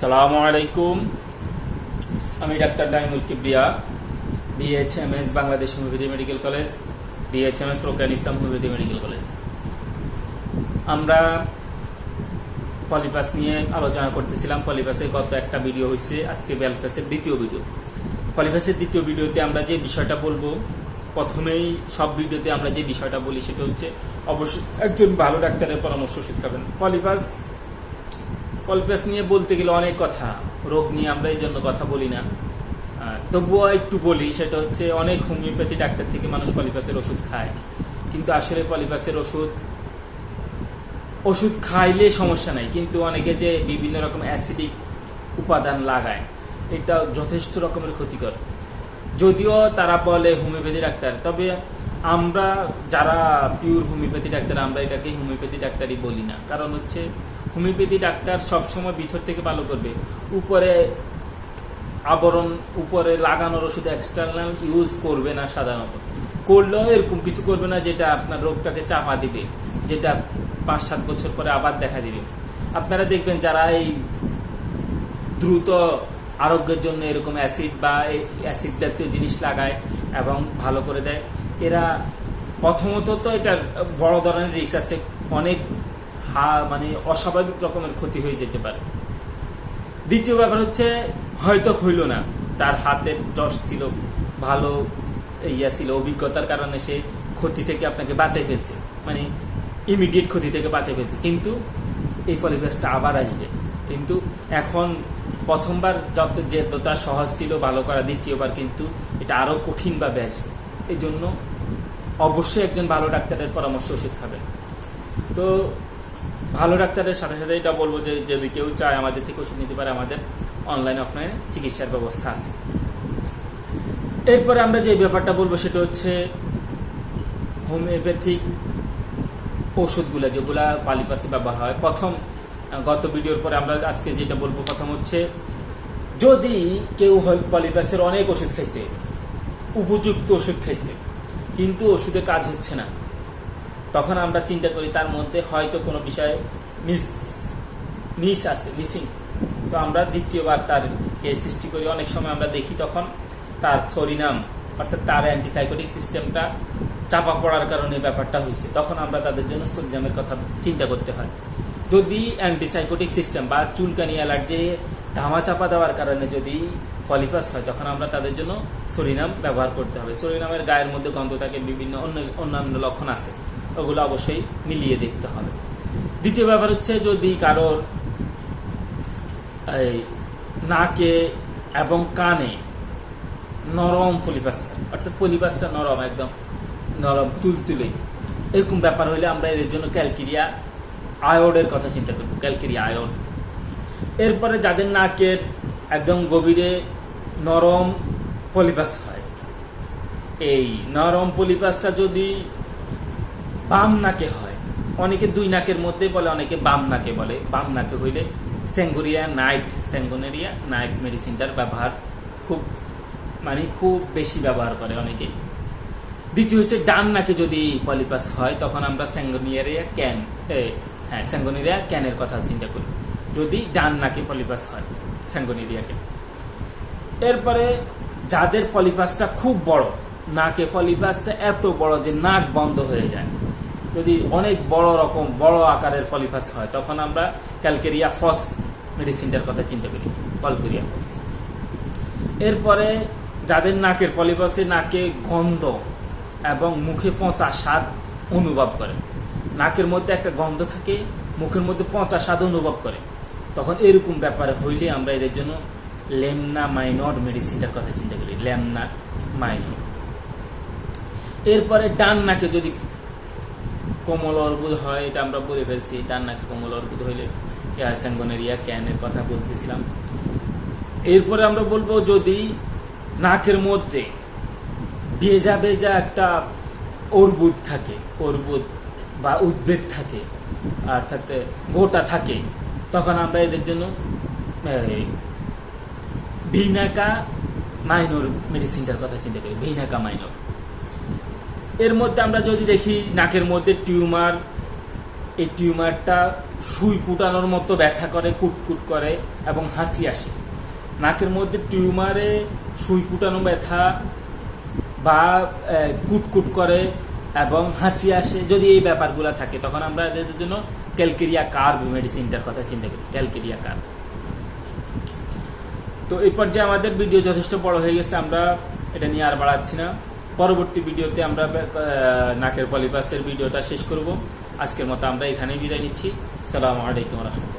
সালামু আলাইকুম। আমি doctor Daimul Kibria DHMS Bangladesh homeopathy medical college DHMS Roken Islam homeopathy medical college. আমরা polypus নিয়ে আলোচনা করতেছিলাম। পলিপাসের গত একটা ভিডিও হয়েছে আজকে বেলফাসের দ্বিতীয় ভিডিও। পলিপাসের দ্বিতীয় ভিডিওতে আমরা যে বিষয়টা বলব, প্রথমেই সব ভিডিওতে আমরা যে বিষয়টা বলি সেটা হচ্ছে, অবশ্যই একজন ভালো ডাক্তারের পরামর্শ ওষুধ পলিপাস পলিপাস নিয়ে বলতে গেলে অনেক কথা, রোগ নিয়ে আমরা এই জন্য কথা বলি না। তবুও একটু বলি, সেটা হচ্ছে অনেক হোমিওপ্যাথি ডাক্তার থেকে মানুষ পলিপাসের ওষুধ খায়। কিন্তু আসলে পলিপাসের ওষুধ ওষুধ খাইলে সমস্যা নাই, কিন্তু অনেকে যে বিভিন্ন রকম অ্যাসিডিক উপাদান লাগায়, এটা যথেষ্ট রকমের ক্ষতিকর। যদিও তারা বলে হোমিওপ্যাথি ডাক্তার, তবে আমরা যারা পিওর হোমিওপ্যাথি ডাক্তার, আমরা এটাকে হোমিওপ্যাথি ডাক্তারই বলি না। কারণ হচ্ছে হোমিওপ্যাথি ডাক্তার সবসময় ভিতর থেকে ভালো করবে। উপরে আবরণ, উপরে লাগানোর ওষুধ এক্সটার্নাল ইউজ করবে না সাধারণত। করলেও এরকম কিছু করবে না যেটা আপনার রোগটাকে চাপা দিবে, যেটা পাঁচ সাত বছর পরে আবার দেখা দিবে। আপনারা দেখবেন যারা এই দ্রুত আরোগ্যের জন্য এরকম অ্যাসিড বা অ্যাসিড জাতীয় জিনিস লাগায় এবং ভালো করে দেয়, এরা প্রথমত তো এটা বড় ধরনের রিস্ক আছে। অনেক হা মানে অস্বাভাবিক রকমের ক্ষতি হয়ে যেতে পারে। দ্বিতীয় ব্যাপার হচ্ছে, হয়তো হইল না। তার হাতের যশ ছিল, ভালো ইয়া ছিল, অভিজ্ঞতার কারণে সে ক্ষতি থেকে আপনাকে বাঁচাই ফেলছে। মানে ইমিডিয়েট ক্ষতি থেকে বাঁচাই ফেলছে। কিন্তু এই ফলিফেসটা আবার আসবে। কিন্তু এখন প্রথমবার যত যে যতটা সহজ ছিল, ভালো করা, দ্বিতীয়বার কিন্তু এটা আরও কঠিনভাবে আসবে। এই জন্য অবশ্যই একজন ভালো ডাক্তারের পরামর্শ ওষুধ খাবেন। তো ভালো ডাক্তারের সাথে সাথে এটা বলব যে যদি কেউ চায় আমাদের থেকে ওষুধ নিতে পারে, আমাদের অনলাইন অফলাইনে চিকিৎসার ব্যবস্থা আছে। এরপরে আমরা যে ব্যাপারটা বলব সেটা হচ্ছে হোমিওপ্যাথিক ওষুধগুলো, যেগুলা পালিপাসে ব্যবহার হয়। প্রথম, গত ভিডিওর পরে আমরা আজকে যেটা বলব, প্রথম হচ্ছে যদি কেউ পলিপাসের অনেক ওষুধ খাইছে, উপযুক্ত ওষুধ খাইছে, কিন্তু ওষুধে কাজ হচ্ছে না। তখন আমরা চিন্তা করি তার মধ্যে হয়তো কোনো বিষয়ে মিস মিস আছে মিসিং তো আমরা দ্বিতীয়বার তার কে সৃষ্টি করি। অনেক সময় আমরা দেখি তখন তার সরিনাম, অর্থাৎ তার অ্যান্টিসাইকোটিক সিস্টেমটা চাপা পড়ার কারণে ব্যাপারটা হয়েছে। তখন আমরা তাদের জন্য সরিনামের কথা চিন্তা করতে হয়। যদি অ্যান্টিসাইকোটিক সিস্টেম বা চুলকানি, অ্যালার্জি ধামা চাপা দেওয়ার কারণে যদি ফলিফাস হয়, তখন আমরা তাদের জন্য সরিনাম ব্যবহার করতে হবে। সরিনামের গায়ের মধ্যে গন্ধ থাকে, বিভিন্ন অন্য, অন্যান্য লক্ষণ আছে। ওগুলো অবশ্যই মিলিয়ে দেখতে হবে। দ্বিতীয় ব্যাপার হচ্ছে যদি কারোর এই নাকে এবং কানে নরম পলিপাস অর্থাৎ পলিপাসটা নরম, একদম নরম, তুলতুলে, এরকম ব্যাপার হলে আমরা এর জন্য ক্যালকিরিয়া আয়োডের কথা চিন্তা করব, ক্যালকিরিয়া আয়োড। এরপরে যাদের নাকের একদম গভীরে নরম পলিপাস হয়, এই নরম পলিপাসটা যদি বাম নাকে হয়। অনেকে দুই নাকের মধ্যে বলে, অনেকে বাম নাকে বলে। বাম নাকে হইলে স্যাঙ্গুরিয়া নাইট স্যাঙ্গোনেরিয়া নাইট মেডিসিনটার ব্যবহার খুব মানে খুব বেশি ব্যবহার করে অনেকে। দ্বিতীয় হচ্ছে ডান নাকে যদি পলিপাস হয়, তখন আমরা স্যাঙ্গোনিয়ারিয়া ক্যান হ্যাঁ স্যাঙ্গোনিরিয়া ক্যানের কথা চিন্তা করি। যদি ডান নাকে পলিপাস হয় স্যাঙ্গোনিরিয়াকে এরপরে যাদের পলিপাসটা খুব বড়, নাকে পলিপাসটা এত বড় যে নাক বন্ধ হয়ে যায়। যদি অনেক বড় রকম, বড় আকারের পলিপাস হয়, তখন আমরা ক্যালকেরিয়া ফস মেডিসিনটার কথা চিন্তা করি, কলকেরিয়া ফস। এরপরে যাদের নাকের পলিপাসে নাকে গন্ধ এবং মুখে পচা স্বাদ অনুভব করে, নাকের মধ্যে একটা গন্ধ থাকে, মুখের মধ্যে পচা স্বাদ অনুভব করে, তখন এরকম ব্যাপারে হইলে আমরা এদের জন্য লেমনা মাইনর মেডিসিনটার কথা চিন্তা করি লেমনা মাইনর এরপরে ডান নাকে যদি কোমল অর্বুদ হয়, এটা আমরা বলে ফেলছি। ডান নাকে কোমল অর্বুদ হইলে স্যাঙ্গনেরিয়া, ক্যানের কথা বলতেছিলাম। এরপরে আমরা বলব যদি নাকের মধ্যে ভেজা ভেজা একটা অর্বুদ থাকে, অর্বুদ বা উদ্বেগ থাকে, অর্থাৎ গোটা থাকে, তখন আমরা এদের জন্য ভিনাকা মাইনর মেডিসিনটার কথা চিন্তা করি, ভিনাকা মাইনর। এর মধ্যে আমরা যদি দেখি নাকের মধ্যে টিউমার, এই টিউমারটা সুই ফুটানোর মতো ব্যথা করে, কুটকুট করে এবং হাঁচি আসে। নাকের মধ্যে টিউমারে সুই ফুটানো ব্যথা বা কুটকুট করে এবং হাঁচি আসে। যদি এই ব্যাপারগুলো থাকে, তখন আমরা এদের জন্য ক্যালকেরিয়া কার্ভ মেডিসিনটার কথা চিন্তা করি, ক্যালকেরিয়া কার্ভ তো এই পর্যায়ে আমাদের ভিডিও যথেষ্ট বড় হয়ে গেছে, আমরা এটা নিয়ে আর বাড়াচ্ছি না। পরবর্তী ভিডিওতে আমরা নাকের পলিপাসের ভিডিওটা শেষ করব। আজকের মতো আমরা এখানেই বিদায় নিচ্ছি। সালামু আলাইকুম রহমতুল্লাহ।